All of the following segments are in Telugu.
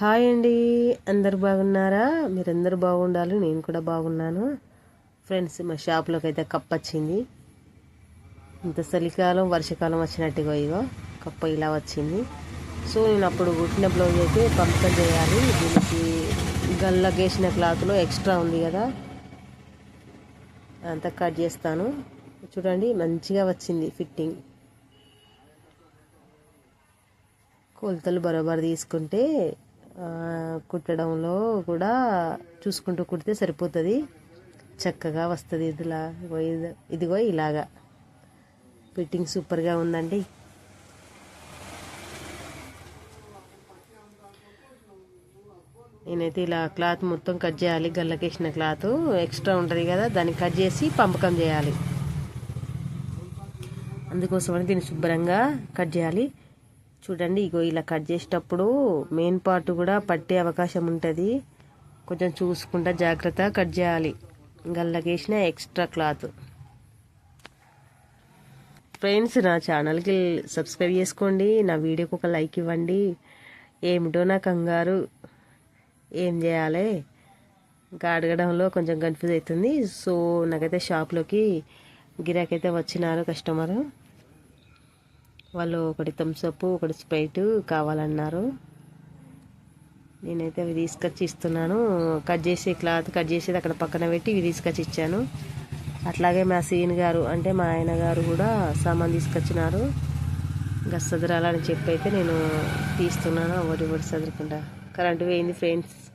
హాయ్ అండి. అందరు బాగున్నారా? మీరందరూ బాగుండాలి నేను కూడా బాగున్నాను. ఫ్రెండ్స్ మా షాప్లోకి అయితే కప్ వచ్చింది. ఇంత చలికాలం వర్షాకాలం వచ్చినట్టుగా ఇగో కప్ప ఇలా వచ్చింది. సో నేను అప్పుడు కుట్టిన బ్లౌజ్ అయితే పంపకం చేయాలి. దీనికి గల్లగేసిన క్లాత్లో ఎక్స్ట్రా ఉంది కదా. అంతా కట్ చేస్తాను. చూడండి మంచిగా వచ్చింది ఫిట్టింగ్. కొలతలు బరోబర్ తీసుకుంటే కుట్టడంలో కూడా చూసుకుంటూ కుడితే సరిపోతుంది. చక్కగా వస్తుంది ఇదిలా. ఇదిగో ఇలాగా. ఫిట్టింగ్ సూపర్గా ఉందండి. నేనైతే ఇలా క్లాత్ మొత్తం కట్ చేయాలి. గల్లకేసిన క్లాత్ ఎక్స్ట్రా ఉంటుంది కదా దాన్ని కట్ చేసి పంపకం చేయాలి. అందుకోసమని దీన్ని శుభ్రంగా కట్ చేయాలి. చూడండి ఇగో ఇలా కట్ చేసేటప్పుడు మెయిన్ పార్ట్ కూడా పట్టే అవకాశం ఉంటుంది. కొంచెం చూసుకుంటా జాగ్రత్త కట్ చేయాలి. గల్లకేసిన ఎక్స్ట్రా క్లాత్. ఫ్రెండ్స్ నా ఛానల్కి సబ్స్క్రైబ్ చేసుకోండి. నా వీడియోకి ఒక లైక్ ఇవ్వండి. ఏమిటో నా కంగారు. ఏం చేయాలి? ఇంకా అడగడంలో కొంచెం కన్ఫ్యూజ్ అవుతుంది. సో నాకైతే షాప్లోకి గిరాకైతే వచ్చినారు కస్టమరు వాళ్ళు ఒకటి థమ్స్అప్ ఒకటి స్ప్రైట్ కావాలన్నారు. నేనైతే అవి తీసుకొచ్చి ఇస్తున్నాను. కట్ చేసే క్లాత్ కట్ చేసేది అక్కడ పక్కన పెట్టి ఇవి తీసుకొచ్చి ఇచ్చాను. అట్లాగే మా సీన్ గారు అంటే మా ఆయన గారు కూడా సామాన్ తీసుకొచ్చినారు. ఇంకా సదరాలని చెప్పి అయితే నేను తీస్తున్నాను. ఒకటి ఒకటి సదరకుండా కరెంటు పోయింది ఫ్రెండ్స్.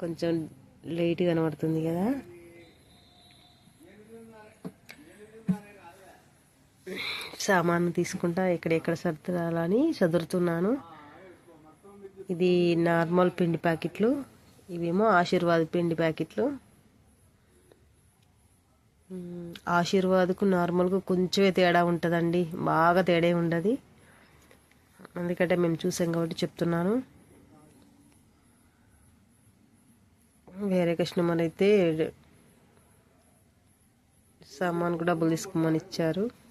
కొంచెం లేట్ కనబడుతుంది కదా. సామాను తీసుకుంటా ఎక్కడెక్కడ సర్దాలని చదువుతున్నాను ఇది నార్మల్ పిండి ప్యాకెట్లు. ఇవేమో ఆశీర్వాద్ పిండి ప్యాకెట్లు. ఆశీర్వాద్కు నార్మల్గా కొంచెమే తేడా ఉంటుందండి. బాగా తేడా ఉండదు. ఎందుకంటే మేము చూసాం కాబట్టి చెప్తున్నాను. వేరే కస్టమర్ అయితే సామాన్కు డబ్బులు తీసుకోమని ఇచ్చారు.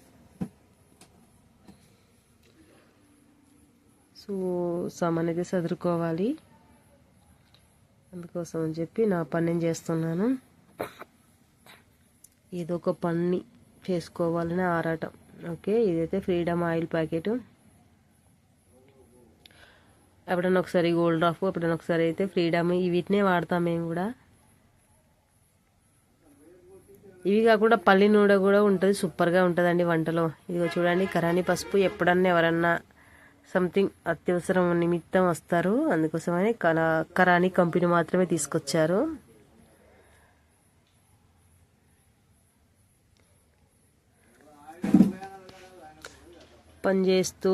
సమ్ అనేది అయితే చదువుకోవాలి అందుకోసం అని చెప్పి నా పని నేను చేస్తున్నాను. ఏదో ఒక పని చేసుకోవాలని ఆరాటం. ఓకే? ఇదైతే ఫ్రీడమ్ ఆయిల్ ప్యాకెట్. ఎప్పుడన్నా ఒకసారి గోల్డ్ ఆఫ్ ఎప్పుడైనా ఒకసారి అయితే ఫ్రీడమ్. వీటినే వాడతాం మేము కూడా. ఇవి కాకుండా పల్లి నూనె కూడా ఉంటుంది. సూపర్గా ఉంటుందండి వంటలో. ఇదిగో చూడండి కరాని పసుపు ఎప్పుడన్నా ఎవరన్నా సంథింగ్ అత్యవసరం నిమిత్తం వస్తారు. అందుకోసమని కరా కరాని కంపెనీ మాత్రమే తీసుకొచ్చారు. పనిచేస్తూ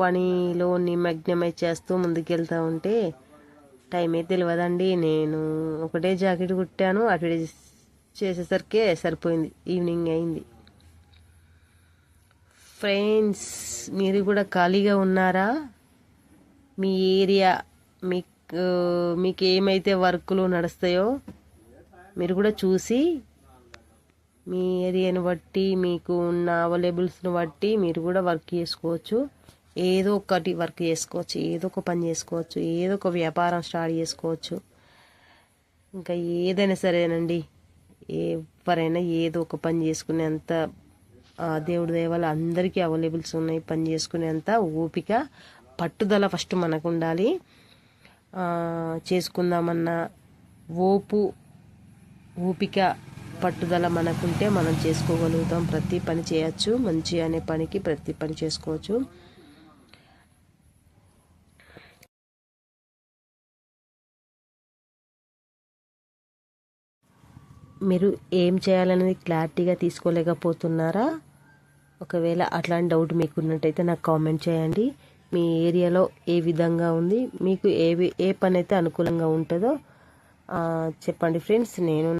పనిలో నిమగ్నమై చేస్తూ ముందుకెళ్తూ ఉంటే టైమే తెలియదండి నేను ఒకటే జాకెట్ కుట్టాను. అటు చేసేసరికే సరిపోయింది. ఈవినింగ్ అయింది. ఫ్రెండ్స్ మీరు కూడా ఖాళీగా ఉన్నారా? మీ ఏరియా మీకు మీకు ఏమైతే వర్కులు నడుస్తాయో మీరు కూడా చూసి మీ ఏరియాని బట్టి మీకు ఉన్న అవైలబుల్స్ని బట్టి మీరు కూడా వర్క్ చేసుకోవచ్చు. ఏదో ఒకటి వర్క్ చేసుకోవచ్చు ఏదో ఒక పని చేసుకోవచ్చు ఏదో ఒక వ్యాపారం స్టార్ట్ చేసుకోవచ్చు. ఇంకా ఏదైనా సరేనండి. ఎవరైనా ఏదో ఒక పని చేసుకునేంత దేవుడి దేవాలు అందరికీ అవైలబుల్స్ ఉన్నాయి. పని చేసుకునేంత ఓపిక పట్టుదల ఫస్ట్ మనకు ఉండాలి చేసుకుందామన్న ఓపు ఓపిక పట్టుదల మనకుంటే మనం చేసుకోగలుగుతాం. ప్రతి పని చేయొచ్చు. మంచి అనే పనికి ప్రతి పని చేసుకోవచ్చు. మీరు ఏం చేయాలనేది క్లారిటీగా తీసుకోలేకపోతున్నారా? ఒకవేళ అట్లాంటి డౌట్ మీకు ఉన్నట్టయితే నాకు కామెంట్ చేయండి. మీ ఏరియాలో ఏ విధంగా ఉంది? మీకు ఏ ఏ పని అయితే అనుకూలంగా ఉంటుందో చెప్పండి ఫ్రెండ్స్. నేను